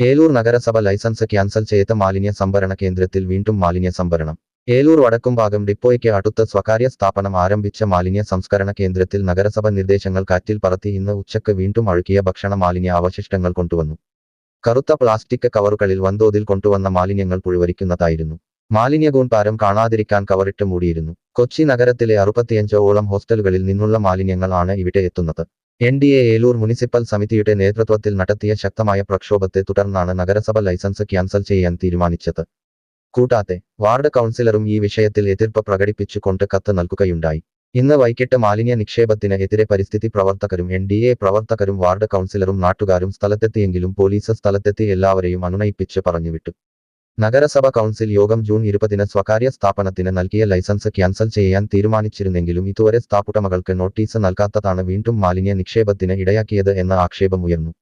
ഏലൂർ നഗരസഭ licence cancel ചെയ്ത മാലിന്യ സംഭരണ കേന്ദ്രത്തിൽ വീണ്ടും മാലിന്യ സംഭരണം. ഏലൂർ വടക്കുംഭാഗം ഡിപ്പോയ്ക്ക് അടുത്ത സ്വകാര്യ സ്ഥാപനം ആരംഭിച്ച മാലിന്യ സംസ്കരണ കേന്ദ്രത്തിൽ നഗരസഭ നിർദ്ദേശങ്ങൾ കാറ്റിൽ പറത്തി ഇന്ന് ഉച്ചയ്ക്ക് വീണ്ടും അഴുകിയ ഭക്ഷണ മാലിന്യ അവശിഷ്ടങ്ങൾ കൊണ്ടുവന്നു. കറുത്ത പ്ലാസ്റ്റിക് കവറുകളിൽ വൻതോതിൽ കൊണ്ടുവന്ന മാലിന്യങ്ങൾ പുഴുവരിക്കുന്നതായിരുന്നു. മാലിന്യകൂൺപാരം കാണാതിരിക്കാൻ കവറിട്ട് മൂടിയിരുന്നു. കൊച്ചി നഗരത്തിലെ അറുപത്തിയഞ്ചോളം ഹോസ്റ്റലുകളിൽ നിന്നുള്ള മാലിന്യങ്ങളാണ് ഇവിടെ എത്തുന്നത്. N D A Eloor municipal സമിതിയുടെ നേതൃത്വത്തിൽ നടത്തിയ ശക്തമായ പ്രക്ഷോഭത്തെ തുടർന്നാണ് നഗരസഭ ലൈസൻസ് ക്യാൻസൽ ചെയ്യാൻ തീരുമാനിച്ചത്. കൂടാതെ വാർഡ് കൗൺസിലറും ഈ വിഷയത്തിൽ എതിർപ്പ് പ്രകടിപ്പിച്ചുകൊണ്ട് കത്ത് നൽകുകയുണ്ടായി. ഇന്ന് വൈകിട്ട് മാലിന്യ നിക്ഷേപത്തിന് എതിരെ പരിസ്ഥിതി പ്രവർത്തകരും എൻ ഡി എ പ്രവർത്തകരും വാർഡ് കൗൺസിലറും നാട്ടുകാരും സ്ഥലത്തെത്തിയെങ്കിലും പോലീസ് സ്ഥലത്തെത്തി എല്ലാവരെയും അനുനയിപ്പിച്ച് പറഞ്ഞുവിട്ടു. നഗരസഭ കൗൺസിൽ യോഗം ജൂൺ ഇരുപതിന് സ്വകാര്യ സ്ഥാപനത്തിന് നൽകിയ ലൈസൻസ് ക്യാൻസൽ ചെയ്യാൻ തീരുമാനിച്ചിരുന്നെങ്കിലും ഇതുവരെ സ്ഥാപുടമകൾക്ക് നോട്ടീസ് നൽകാത്തതാണ് വീണ്ടും മാലിന്യ നിക്ഷേപത്തിന് ഇടയാക്കിയത് എന്ന ആക്ഷേപമുയർന്നു.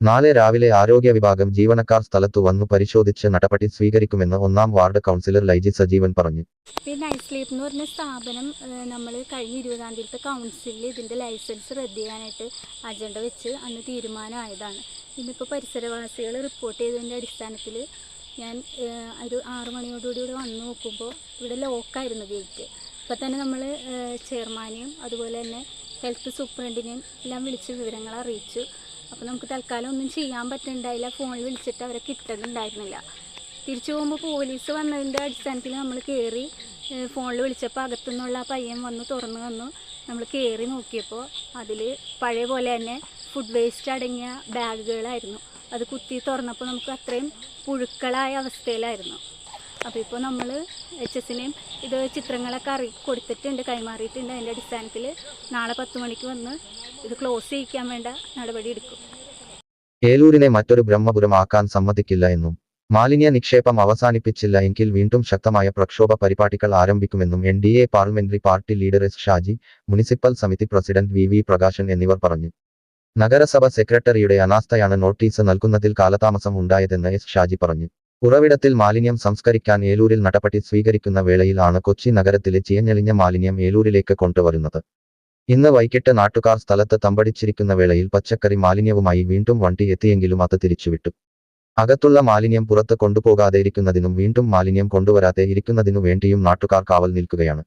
നാളെ രാവിലെ ആരോഗ്യ വിഭാഗം ജീവനക്കാർ സ്ഥലത്തു വന്നു പരിശോധിച്ച് നടപടി സ്വീകരിക്കുമെന്ന് ഒന്നാം വാർഡ് കൗൺസിലർ ലൈജി സജീവൻ പറഞ്ഞു. പിന്നെ നൈറ്റ് സ്ലീപ്പ് എന്ന് പറഞ്ഞ സ്ഥാപനം നമ്മൾ കഴിഞ്ഞ ഇരുപതാം തീയതി കൗൺസിലിൽ ഇതിന്റെ ലൈസൻസ് റദ്ദ് ചെയ്യാനായിട്ട് അജണ്ട വെച്ച് അന്ന് തീരുമാനമായതാണ്. ഇന്നിപ്പോൾ പരിസരവാസികൾ റിപ്പോർട്ട് ചെയ്തതിന്റെ അടിസ്ഥാനത്തിൽ ഞാൻ ഒരു ആറ് മണിയോടുകൂടി ഇവിടെ വന്ന് നോക്കുമ്പോൾ ഇവിടെ ലോക്കായിരുന്നു ഗേറ്റ്. അപ്പോൾ തന്നെ നമ്മൾ ചെയർമാനെയും അതുപോലെ തന്നെ ഹെൽത്ത് സൂപ്രണ്ടിനെയും എല്ലാം വിളിച്ച് വിവരങ്ങൾ അറിയിച്ചു. അപ്പോൾ നമുക്ക് തൽക്കാലം ഒന്നും ചെയ്യാൻ പറ്റുന്നുണ്ടായില്ല ഫോണിൽ വിളിച്ചിട്ട് അവരെ കിട്ടുന്നുണ്ടായിരുന്നില്ല തിരിച്ചു പോകുമ്പോൾ പോലീസ് വന്നതിന്റെ അടിസ്ഥാനത്തിൽ നമ്മൾ കയറി ഫോണിൽ വിളിച്ചപ്പോൾ അകത്തുനിന്നുള്ള ആ പയ്യൻ വന്ന് തുറന്നു വന്നു നമ്മൾ കയറി നോക്കിയപ്പോൾ അതിൽ പഴയ പോലെ തന്നെ ഫുഡ് വേസ്റ്റ് അടങ്ങിയ ബാഗുകളായിരുന്നു. അത് കുത്തി തുറന്നപ്പോൾ നമുക്ക് അത്രയും പുഴുക്കളായ അവസ്ഥയിലായിരുന്നു. അപ്പോൾ ഇപ്പോൾ നമ്മൾ എച്ച് എസിനെയും ഇത് ചിത്രങ്ങളൊക്കെ അറി കൊടുത്തിട്ടുണ്ട് കൈമാറിയിട്ടുണ്ട്. അതിന്റെ അടിസ്ഥാനത്തിൽ നാളെ പത്ത് മണിക്ക് വന്ന് ഇത് ക്ലോസ് ചെയ്യിക്കാൻ വേണ്ട നടപടി എടുക്കും. ഏലൂരിനെ മറ്റൊരു ബ്രഹ്മപുരമാക്കാൻ സമ്മതിക്കില്ല എന്നും മാലിന്യ നിക്ഷേപം അവസാനിപ്പിച്ചില്ല എങ്കിൽ വീണ്ടും ശക്തമായ പ്രക്ഷോഭ പരിപാടികൾ ആരംഭിക്കുമെന്നും N D A parliamentary party leader S Shaji municipal സമിതി പ്രസിഡന്റ് വി വി പ്രകാശൻ എന്നിവർ പറഞ്ഞു. നഗരസഭ സെക്രട്ടറിയുടെ അനാസ്ഥയാണ് നോട്ടീസ് നൽകുന്നതിൽ കാലതാമസം ഉണ്ടായതെന്ന് എസ് ഷാജി പറഞ്ഞു. ഉറവിടത്തിൽ മാലിന്യം സംസ്കരിക്കാൻ ഏലൂരിൽ നടപടി സ്വീകരിക്കുന്ന വേളയിലാണ് കൊച്ചി നഗരത്തിലെ ചിയഞ്ഞെളിഞ്ഞ മാലിന്യം ഏലൂരിലേക്ക് കൊണ്ടുവരുന്നത്. ഇന്ന് വൈകിട്ട് നാട്ടുകാർ സ്ഥലത്ത് തമ്പടിച്ചിരിക്കുന്ന വേളയിൽ പച്ചക്കറി മാലിന്യവുമായി വീണ്ടും വണ്ടി എത്തിയെങ്കിലും അത് തിരിച്ചുവിട്ടു. അകത്തുള്ള മാലിന്യം പുറത്ത് കൊണ്ടുപോകാതെ ഇരിക്കുന്നതിനും വീണ്ടും മാലിന്യം കൊണ്ടുവരാതെ ഇരിക്കുന്നതിനു വേണ്ടിയും നാട്ടുകാർ കാവൽ നിൽക്കുകയാണ്.